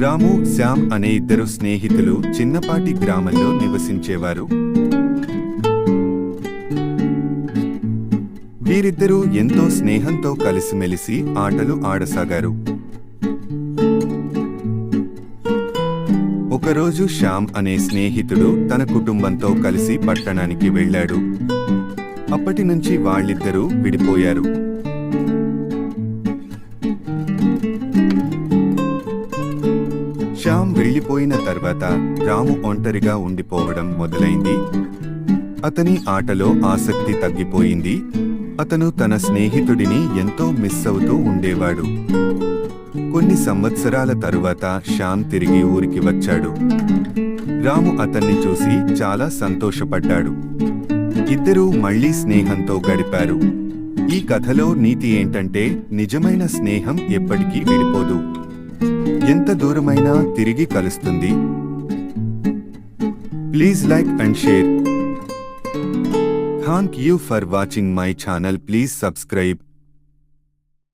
రాము శ్యామ్ అనే ఇద్దరు స్నేహితులు చిన్నపాటి గ్రామంలో నివసించేవారు. వీరిద్దరూ ఎంతో స్నేహంతో కలిసిమెలిసి ఆటలు ఆడసాగారు. ఒకరోజు శ్యామ్ అనే స్నేహితుడు తన కుటుంబంతో కలిసి పట్టణానికి వెళ్ళాడు. అప్పటి నుంచి వాళ్ళిద్దరూ విడిపోయారు. శ్యామ్ వెళ్ళిపోయిన తర్వాత రాము ఒంటరిగా ఉండిపోవడం మొదలైంది. అతని ఆటలో ఆసక్తి తగ్గిపోయింది. అతను తన స్నేహితుడిని ఎంతో మిస్ అవుతూ ఉండేవాడు. కొన్ని సంవత్సరాల తరువాత శ్యామ్ తిరిగి ఊరికి వచ్చాడు. రాము అతన్ని చూసి చాలా సంతోషపడ్డాడు. ఇద్దరూ మళ్ళీ స్నేహంతో గడిపారు. ఈ కథలో నీతి ఏంటంటే నిజమైన స్నేహం ఎప్పటికీ విడిపోదు. ఎంత దూరమైనా తిరిగి కలుస్తుంది. Please like and share thank you for watching my channel please subscribe